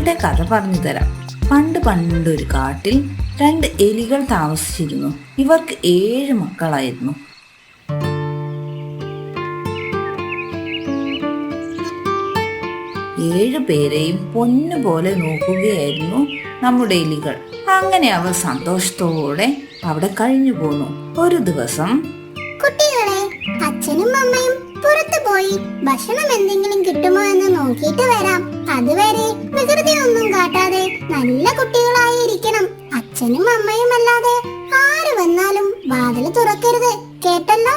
എലികളുടെ കഥ പറഞ്ഞു തരാം. പണ്ട് പണ്ടൊരു കാട്ടിൽ രണ്ട് എലികൾ താമസിച്ചിരുന്നു. ഇവർക്ക് ഏഴ് മക്കളായിരുന്നു. ഏഴു പേരെയും പൊന്നുപോലെ നോക്കുകയായിരുന്നു നമ്മുടെ എലികൾ. അങ്ങനെ അവർ സന്തോഷത്തോടെ അവിടെ കഴിഞ്ഞു പോന്നു. ഒരു ദിവസം കുട്ടികളെ അച്ഛനും അമ്മയും പുറത്തു പോയി ഭക്ഷണം എന്തെങ്കിലും കിട്ടുമോ എന്ന് നോക്കിയിട്ട് വരാം. അതുവരെ വികൃതി ഒന്നും കാട്ടാതെ നല്ല കുട്ടികളായിരിക്കണം. അച്ഛനും അമ്മയും അല്ലാതെ ആര് വന്നാലും വാതിൽ തുറക്കരുത്. കേട്ടല്ലോ?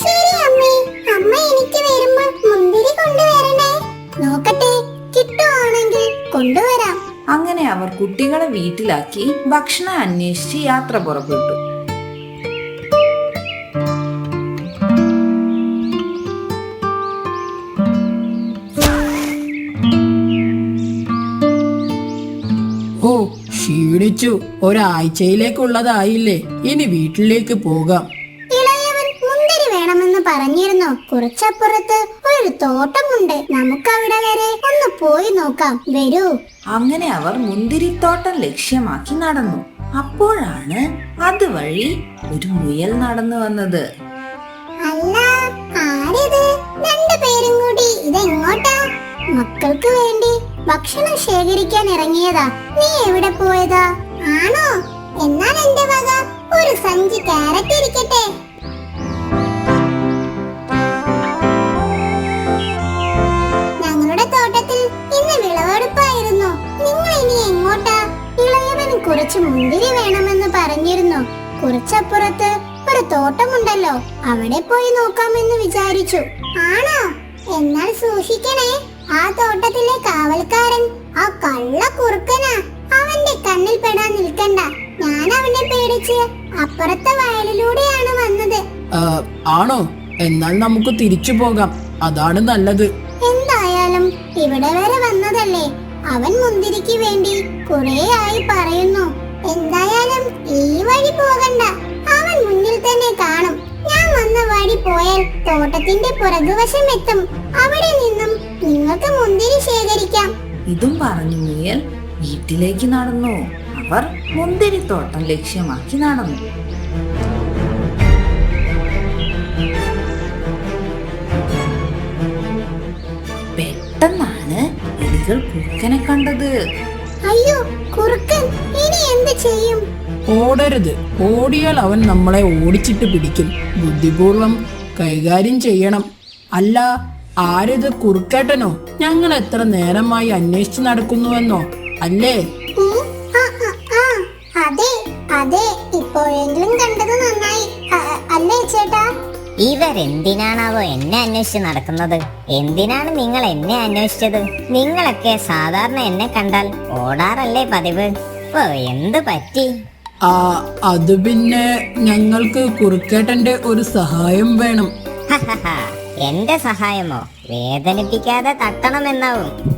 ശരി അമ്മേ. അമ്മ എനിക്ക് വരുമ്പോൾ മുന്തിരി കൊണ്ടുവരണേ. നോക്കട്ടെ കിട്ടുവാണെങ്കിൽ കൊണ്ടുവരാം. അങ്ങനെ അവർ കുട്ടികളെ വീട്ടിലാക്കി ഭക്ഷണം അന്വേഷിച്ച് യാത്ര പുറപ്പെട്ടു. ക്ഷീണിച്ചു. ഒരാഴ്ചയിലേക്കുള്ളതായില്ലേ. ഇനി വീട്ടിലേക്ക് പോകാം. ഇളയവൻ മുന്തിരി വേണമെന്ന് പറഞ്ഞിരുന്നു. കുറച്ചപ്പുറത്ത് ഒരു തോട്ടമുണ്ട്. നമുക്ക് അവിടെ വരെ ഒന്ന് പോയി നോക്കാം. വരൂ. അങ്ങനെ അവർ മുന്തിരിത്തോട്ടം ലക്ഷ്യമാക്കി നടന്നു. അപ്പോഴാണ് അതുവഴി ഒരു മുയൽ നടന്നു വന്നത്. അല്ല ആരിത്? രണ്ടു പേരും കൂടി ഇതെങ്ങോട്ടാ? മക്കൾക്ക് വേണ്ടി ഭക്ഷണം ശേഖരിക്കാൻ ഇറങ്ങിയതാ. നീ എവിടെ പോയതാ? ആണോ? എന്നാൽ എന്റെ വക ഒരു സഞ്ചി കാരറ്റ് ഇരിക്കട്ടെ. ഞങ്ങളുടെ തോട്ടത്തിൽ ഇന്ന് വിളവെടുപ്പായിരുന്നു. നിങ്ങൾ ഇനി എങ്ങോട്ടാ? ഇളയവന് കുറച്ച് മുന്തിരി വേണമെന്ന് പറഞ്ഞിരുന്നു. കുറച്ചപ്പുറത്ത് ഒരു തോട്ടമുണ്ടല്ലോ. അവിടെ പോയി നോക്കാമെന്ന് വിചാരിച്ചു. ആണോ? എന്നാൽ സൂക്ഷിക്കണേ. ആ തോട്ടത്തിലെ കാവൽക്കാരൻ ആ കള്ള കുറുക്കനാ. അവന്റെ കണ്ണിൽ പെടാൻ നിൽക്കണ്ട. ഞാൻ അവനെ പേടിച്ച് അപ്പുറത്തെ വയലിലൂടെയാണ് വന്നത്. ആണോ? എന്നാൽ നമുക്ക് തിരിച്ചു പോകാം. അതാണ് നല്ലത്. എന്തായാലും ഇവിടെ വരെ വന്നതല്ലേ. അവൻ മുന്തിരിക്ക് വേണ്ടി കുറെ ആയി പറയുന്നു. എന്തായാലും ഈ വഴി പോകണ്ട. അവൻ മുന്നിൽ തന്നെ കാണും. ഞാൻ വന്ന വഴി പോയാൽ തോട്ടത്തിന്റെ പുറകുവശം എത്തും. അവിടെ നിന്നും നിങ്ങൾക്ക് മുന്തിരി ശേഖരിക്കാം. ഇതും പറഞ്ഞു മുയൽ വീട്ടിലേക്ക് നടന്നു. അവർ മുന്തിരി തോട്ടം ലക്ഷ്യമാക്കി നടന്നു. പെട്ടെന്നാണ് എലികൾ കുറുക്കനെ കണ്ടത്. അയ്യോ കുറുക്കൻ ഇനി എന്ത് ചെയ്യും? ഓടരുത്. ഓടിയാൽ അവൻ നമ്മളെ ഓടിച്ചിട്ട് പിടിക്കും. ബുദ്ധിപൂർവം കൈകാര്യം ചെയ്യണം. അല്ല ആരിത് കുറുക്കേട്ടനോ? ഞങ്ങൾ എത്ര നേരമായി അന്വേഷിച്ചു നടക്കുന്നുവെന്നോ? അല്ലേ? ആ, ആ, ആ, അതെ അതെ. ഇപ്പോഴെങ്കിലും കണ്ടത് നന്നായി. അല്ലേ ചേട്ടാ? ഇവരെന്തിനാണാവോ എന്നെ അന്വേഷിച്ച് നടക്കുന്നത്? എന്തിനാണ് നിങ്ങൾ എന്നെ അന്വേഷിച്ചത്? നിങ്ങളൊക്കെ സാധാരണ എന്നെ കണ്ടാൽ ഓടാറല്ലേ പതിവ്? ഓ എന്ത് പറ്റി? ആ അത് പിന്നെ ഞങ്ങൾക്ക് കുറുക്കേട്ടന്റെ ഒരു സഹായം വേണം. എന്റെ സഹായമോ? വേദനിപ്പിക്കാതെ തട്ടണമെന്നാവും.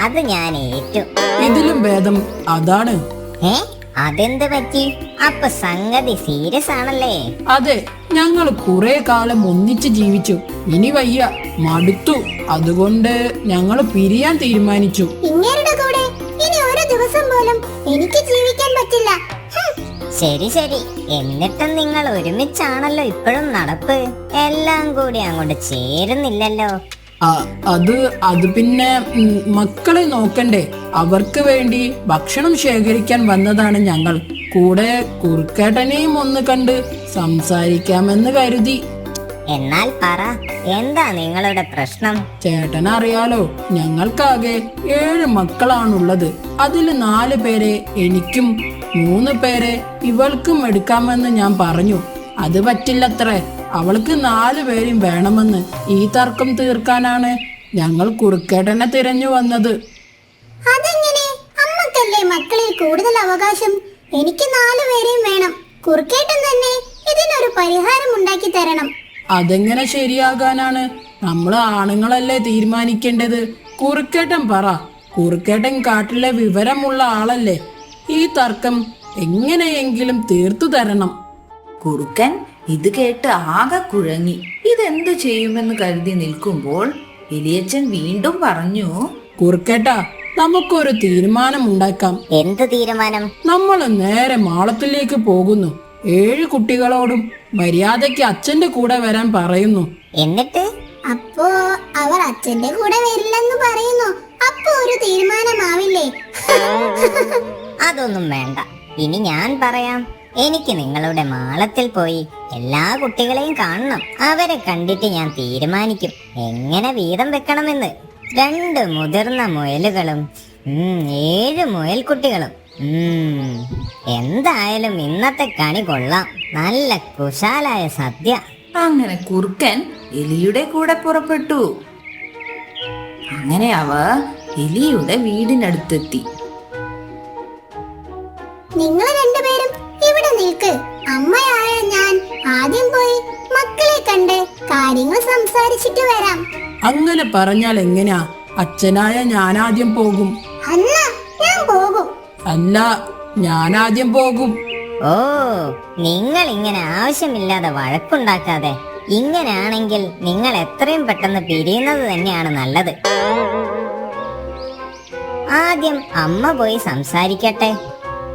അത് ഞാൻ ഏറ്റു. ഇതിലും ഭേദം അതാണ്. ഏ? അതെന്ത് പറ്റി? അപ്പൊ സംഗതി സീരിയസ് ആണല്ലേ? അതെ ഞങ്ങൾ കുറെ കാലം ഒന്നിച്ച് ജീവിച്ചു. ഇനി വയ്യ. മടുത്തു. അതുകൊണ്ട് ഞങ്ങൾ പിരിയാൻ തീരുമാനിച്ചു. ഇങ്ങേരുടെ കൂടെ ഇനി ഒരു ദിവസം പോലും എനിക്ക് ജീവിക്കാൻ പറ്റില്ല. ശരി ശരി. എന്നിട്ടും നിങ്ങൾ ഒരുമിച്ചാണല്ലോ ഇപ്പോഴും നടപ്പ്. എല്ലാം കൂടി അങ്ങോട്ട് ചേരുന്നില്ലല്ലോ. അത് അത് പിന്നെ മക്കളെ നോക്കണ്ടേ. അവർക്ക് വേണ്ടി ഭക്ഷണം ശേഖരിക്കാൻ വന്നതാണ് ഞങ്ങൾ. കൂടെ കുറുക്കേട്ടനെയും ഒന്ന് കണ്ട് സംസാരിക്കാമെന്ന് കരുതി. എന്നാൽ പറ എന്താ നിങ്ങളുടെ പ്രശ്നം? ചേട്ടൻ അറിയാലോ ഞങ്ങൾക്കാകെ ഏഴ് മക്കളാണുള്ളത്. അതിൽ നാല് പേരെ എനിക്കും മൂന്ന് പേരെ ഇവൾക്കും എടുക്കാമെന്ന് ഞാൻ പറഞ്ഞു. അത് പറ്റില്ലത്രേ. അവൾക്ക് നാല് പേരും വേണമെന്ന് ഈ തർക്കം തീർക്കാനാണ് ഞങ്ങൾ കുറുക്കേട്ടനെ തിരഞ്ഞു വന്നത്. അതെങ്ങനെ? അമ്മക്കല്ലേ മക്കളിൽ കൂടുതൽ അവകാശം? എനിക്ക് നാലു പേരെയും വേണം. കുറുക്കേട്ടൻ തന്നെ ഇതിനൊരു പരിഹാരം ഉണ്ടാക്കി തരണം. അതെങ്ങനെ ശരിയാകാനാണ്? നമ്മൾ ആണുങ്ങളല്ലേ തീരുമാനിക്കേണ്ടത്? കുറുക്കേട്ടൻ പറ. കുറുക്കേട്ടൻ കാട്ടിലെ വിവരമുള്ള ആളല്ലേ? ഈ തർക്കം എങ്ങനെയെങ്കിലും തീർത്തു തരണം. കുറുക്കൻ ഇത് കേട്ട് ആകെ കുഴങ്ങി. ഇതെന്തു ചെയ്യുമെന്ന് കരുതി നിൽക്കുമ്പോൾ എലിയച്ചൻ വീണ്ടും പറഞ്ഞു കുറുക്കേട്ടാ നമുക്കൊരു തീരുമാനം ഉണ്ടാക്കാം എന്ത് തീരുമാനം? നമ്മൾ നേരെ മാളത്തിലേക്ക് പോകുന്നു. ഏഴ് കുട്ടികളോടും മര്യാദയ്ക്ക് അച്ഛന്റെ കൂടെ വരാൻ പറയുന്നു. എന്നിട്ട്? അപ്പോ അവർ അച്ഛന്റെ കൂടെ വരില്ലെന്ന് പറയുന്നു. അപ്പൊ ഒരു തീരുമാനമാവില്ലേ? അതൊന്നും വേണ്ട. ഇനി ഞാൻ പറയാം. എനിക്ക് നിങ്ങളുടെ മാളത്തിൽ പോയി എല്ലാ കുട്ടികളെയും കാണണം. അവരെ കണ്ടിട്ട് ഞാൻ തീരുമാനിക്കും. എങ്ങനെ വീതം വെക്കണമെന്ന്? രണ്ട് മുതിർന്ന മുയലുകളും ഏഴ് മുയൽക്കുട്ടികളും. എന്തായാലും ഇന്നത്തെ കണി കൊള്ളാം. നല്ല കുശാലായ സദ്യ. അങ്ങനെ കുറുക്കൻ എലിയുടെ കൂടെ പുറപ്പെട്ടു. അങ്ങനെ അവ എലിയുടെ വീടിനടുത്തെത്തി. നിങ്ങൾ രണ്ടുപേരും ഇവിടെ നിൽക്ക്. അമ്മയായ ഞാൻ ആദ്യം പോയി മക്കളെ കണ്ട് കാര്യങ്ങൾ സംസാരിച്ചിട്ട് വരാം. അങ്ങനെ പറഞ്ഞാൽ എങ്ങനെയാ അച്ഛനായ ഞാൻ ആദ്യം പോകും. അന്നാ പോകും അല്ല ആദ്യം പോകും. ഓ നിങ്ങൾ ഇങ്ങനെ ആവശ്യമില്ലാതെ വഴക്കുണ്ടാക്കാതെ ഇങ്ങനെയാണെങ്കിൽ നിങ്ങൾ എത്രയും പെട്ടെന്ന് പിരിയുന്നത് തന്നെയാണ് നല്ലത്. ആദ്യം അമ്മ പോയി സംസാരിക്കട്ടെ.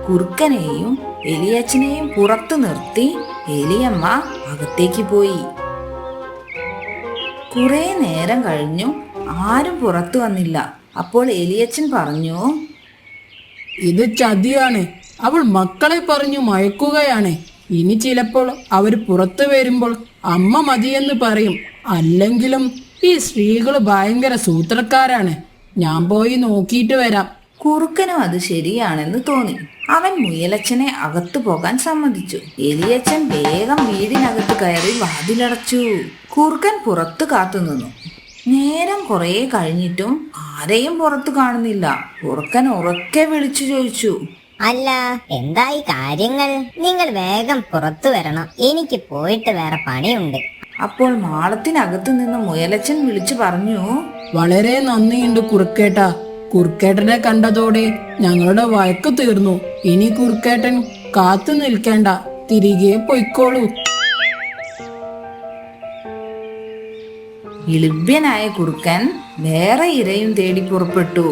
കുറുക്കനെയും എലിയച്ചനെയും പുറത്തു നിർത്തി എലിയമ്മ അകത്തേക്ക് പോയി. കുറെ നേരം കഴിഞ്ഞു ആരും പുറത്തു വന്നില്ല. അപ്പോൾ എലിയച്ചൻ പറഞ്ഞു ഇത് ചതിയാണ്. അവൾ മക്കളെ പറഞ്ഞു മയക്കുകയാണ്. ഇനി ചിലപ്പോൾ അവർ പുറത്തു വരുമ്പോൾ അമ്മ മതിയെന്ന് പറയും. അല്ലെങ്കിലും ഈ സ്ത്രീകൾ ഭയങ്കര സൂത്രക്കാരാണ്. ഞാൻ പോയി നോക്കിയിട്ട് വരാം. കുറുക്കനും അത് ശരിയാണെന്ന് തോന്നി. അവൻ മുയലച്ചനെ അകത്തു പോകാൻ സമ്മതിച്ചു. എലിയച്ചൻ വേഗം വീടിനകത്ത് കയറി വാതിലടച്ചു. കുറുക്കൻ പുറത്തു കാത്തുനിന്നു. നേരം കുറെ കഴിഞ്ഞിട്ടും ആരെയും പുറത്തു കാണുന്നില്ല. ഉറക്കൻ ഉറക്കെ വിളിച്ചു ചോദിച്ചു. അല്ല എന്തായി കാര്യങ്ങൾ? നിങ്ങൾ വേഗം പുറത്തു വരണം. എനിക്ക് പോയിട്ട് വേറെ പണിയുണ്ട്. അപ്പോൾ മാളത്തിനകത്ത് നിന്ന് മുയലച്ചൻ വിളിച്ചു പറഞ്ഞു വളരെ നന്ദിയുണ്ട് കുറുക്കേട്ട. കുറുക്കേട്ടനെ കണ്ടതോടെ ഞങ്ങളുടെ വഴക്ക് തീർന്നു. ഇനി കുറുക്കേട്ടൻ കാത്തു നിൽക്കേണ്ട. തിരികെ പൊയ്ക്കോളൂ. ഇളിഭ്യനായ കുറുക്കൻ വേറെ ഇരയും തേടി പുറപ്പെട്ടു.